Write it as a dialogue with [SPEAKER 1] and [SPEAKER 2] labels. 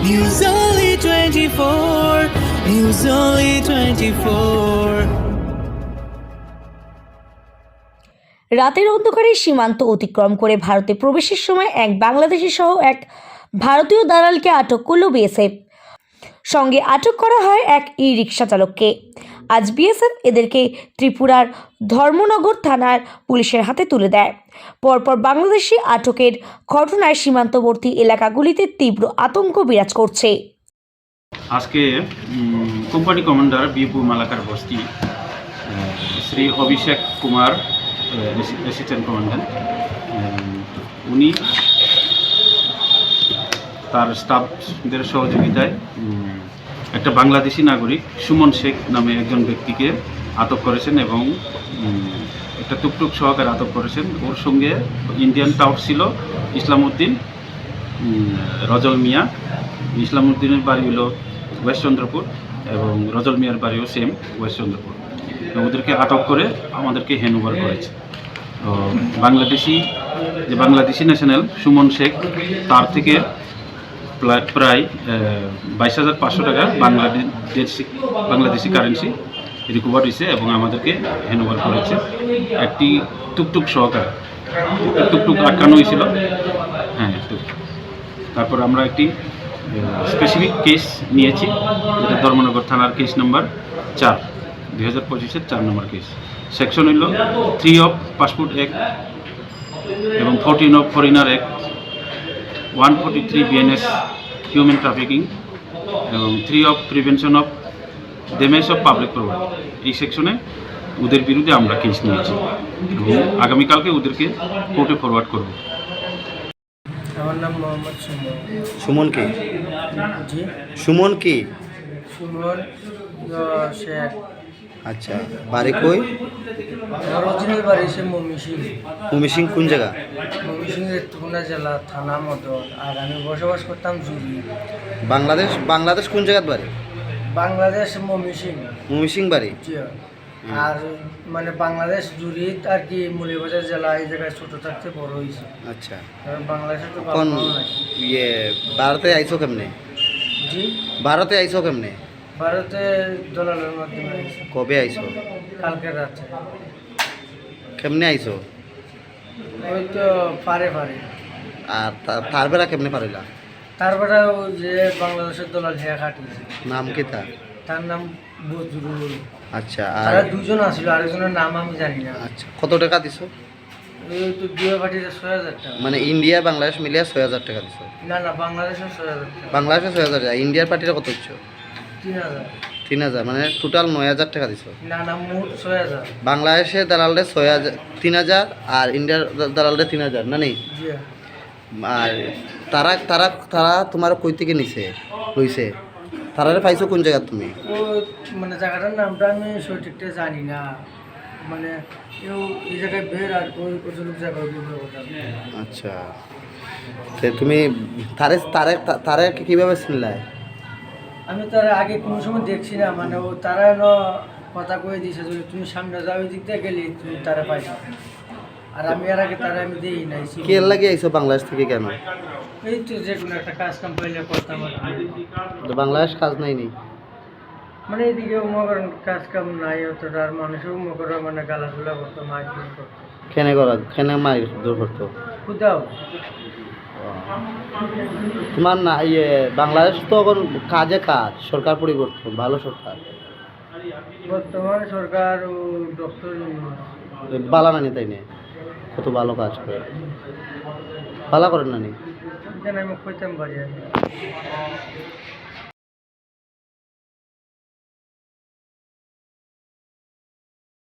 [SPEAKER 1] News Only 24. News Only 24.
[SPEAKER 2] রাতের অন্ধকারে সীমান্ত অতিক্রম করে ভারতে প্রবেশের সময় এক বাংলাদেশি সহ এক ভারতীয় দালালকে আটক করল বিএসএফ সঙ্গে আটক করা হয় এক ই রিক্সা চালককে আজ বিএসএফ এদেরকে ত্রিপুরার ধর্মনগর থানার পুলিশের হাতে তুলে দেয়। পরপর বাংলাদেশি আটকের ঘটনায় সীমান্তবর্তী এলাকাগুলিতে তীব্র আতঙ্ক বিরাজ করছে।
[SPEAKER 3] আজকে কোম্পানি কমান্ডার বিপু মালাকার বস্তি শ্রী অভিষেক কুমার অ্যাসিস্ট্যান্ট আহ, উনি তার স্টাফদের সহযোগিতায় একটা বাংলাদেশি নাগরিক, সুমন শেখ নামে একজন ব্যক্তিকে আটক করেছেন এবং একটা টুকটুক সহকারে আটক করেছেন। ওর সঙ্গে ইন্ডিয়ান টাউট ছিল ইসলামউদ্দিন রজল মিয়া। ইসলামউদ্দিনের বাড়ি হলো ওয়েস্ট চন্দ্রপুর এবং রজল মিয়ার বাড়িও সেম ওয়েস্ট চন্দ্রপুর। ওদেরকে আটক করে আমাদেরকে হ্যান্ডওভার করেছে। বাংলাদেশি, যে বাংলাদেশি ন্যাশনাল, সুমন শেখ, তার থেকে প্রায় বাইশ হাজার পাঁচশো টাকা বাংলাদেশি বাংলাদেশি কারেন্সি রিকভার হয়েছে এবং আমাদেরকে হ্যান্ড হ্যান্ডওভার করেছে একটি টুকটুক সহকারে, টুকটুক আটকানো হয়েছিল। হ্যাঁ তারপর আমরা একটি স্পেসিফিক কেস নিয়েছি, যেটা ধর্মনগর থানার কেস নাম্বার চার, দুই হাজার পঁচিশের চার নম্বর কেস সেকশন হইল থ্রি অফ পাসপোর্ট অ্যাক্ট এবং fourteen of foreigner act one forty three BNS human trafficking এবং three of prevention of damage of public property এই সেকশনে ওদের বিরুদ্ধে আমরা কেস নিয়েছি এবং আগামীকালকে ওদেরকে কোর্টে ফরওয়ার্ড করব।
[SPEAKER 4] আমার নাম মোহাম্মদ সুমন।
[SPEAKER 5] সুমন কি?
[SPEAKER 4] জি।
[SPEAKER 5] সুমন কি?
[SPEAKER 4] সুমন শেখ।
[SPEAKER 5] আচ্ছা বাড়ি কই?
[SPEAKER 4] অরিজিনাল বাড়ি সে। মমিসিং
[SPEAKER 5] মমি সিং কোন জায়গা?
[SPEAKER 4] মমিসিং রেতুকুনা জেলা থানা মদন আর আমি বসবাস করতাম জুরি
[SPEAKER 5] বাংলাদেশ বাংলাদেশ কোন জায়গাত বাড়ি?
[SPEAKER 4] বাংলাদেশ মমিসিং
[SPEAKER 5] মমি বাড়ি?
[SPEAKER 4] জি। আর মানে বাংলাদেশ জুরিত আর কি মুলিবাজার জেলা এই জায়গায় ছোট থাকতে বড় হয়েছে।
[SPEAKER 5] আচ্ছা।
[SPEAKER 4] কারণ বাংলাদেশে তো
[SPEAKER 5] কোন ইয়ে ভারতে আইছো কেমনে?
[SPEAKER 4] জি?
[SPEAKER 5] ভারতে আইছো কেমনে?
[SPEAKER 4] ভারতে দলালের মাধ্যমে
[SPEAKER 5] কবে আইছো?
[SPEAKER 4] কালকে রাতে।
[SPEAKER 5] কেমনে আইছো?
[SPEAKER 4] ওই তো পারে পারে।
[SPEAKER 5] আর তার বেড়া কেমনে পারিলা
[SPEAKER 4] তারপরে ও যে বাংলাদেশের দলাল হ্যাঁ খাটিয়েছে।
[SPEAKER 5] নাম কি তা
[SPEAKER 4] তার নাম বজরুল
[SPEAKER 5] আচ্ছা আর
[SPEAKER 4] দুজন আসছিল আরেকজনের নাম আমি জানি না।
[SPEAKER 5] আচ্ছা কত টাকা দিছো? মানে ইন্ডিয়া বাংলাদেশ মিলিয়ে ছয় হাজার টাকা দিছো?
[SPEAKER 4] না না বাংলাদেশের ছয় হাজার
[SPEAKER 5] বাংলাদেশে ছয় হাজার টাকা ইন্ডিয়ার পার্টিটা কত দিচ্ছ
[SPEAKER 4] তিন হাজার।
[SPEAKER 5] তিন হাজার মানে টোটাল নয় হাজার টাকা দিছো।
[SPEAKER 4] না না মোট ছয় হাজার।
[SPEAKER 5] বাংলাদেশে দালালদের ছয় হাজার তিন হাজার আর ইন্ডিয়ার দালালদের তিন হাজার না নেই? আর তারা তারা তারা তোমার কই থেকে নিছে লইছে? তারারে পাইছো কোন জায়গা তুমি?
[SPEAKER 4] মানে জায়গাটার নামটা আমি সঠিকটা জানি না। মানে এই জায়গায় বের আর ওই জায়গায়
[SPEAKER 5] আচ্ছা। তে তুমি তারে তারে তারে কীভাবে চিনলাই
[SPEAKER 4] আমি তার আগে কোনো সময় দেখছি না মানে ও তারা ন কথা কয়ে দিয়েছে যে তুমি সামনে যাও ওই দিক দিয়ে গেলে তুমি তারা পাইছো আর আমি আর আগে তারা আমি দিই নাই
[SPEAKER 5] কে লাগে আইছো বাংলাদেশ থেকে কেন?
[SPEAKER 4] এই তো যে কোনো একটা কাজ কাম পাইলে করতাম আর
[SPEAKER 5] বাংলাদেশ কাজ নাই নি?
[SPEAKER 4] মানে এদিকে মনে কাজ কাম নাই অতটা আর মানুষও মনে করে মানে গালাগুলা করতো মারপিট করতো।
[SPEAKER 5] খেনে করা খেনে মাই দূর করতো।
[SPEAKER 4] খুদাও
[SPEAKER 5] তোমার না ইয়ে বাংলাদেশ তো এখন কাজে কাজ সরকার পরিবর্তন ভালো সরকার।
[SPEAKER 4] বর্তমান সরকার ও ডক্টর
[SPEAKER 5] বালা নানি তাই নে কত ভালো কাজ করে। ভালো করেন নানি?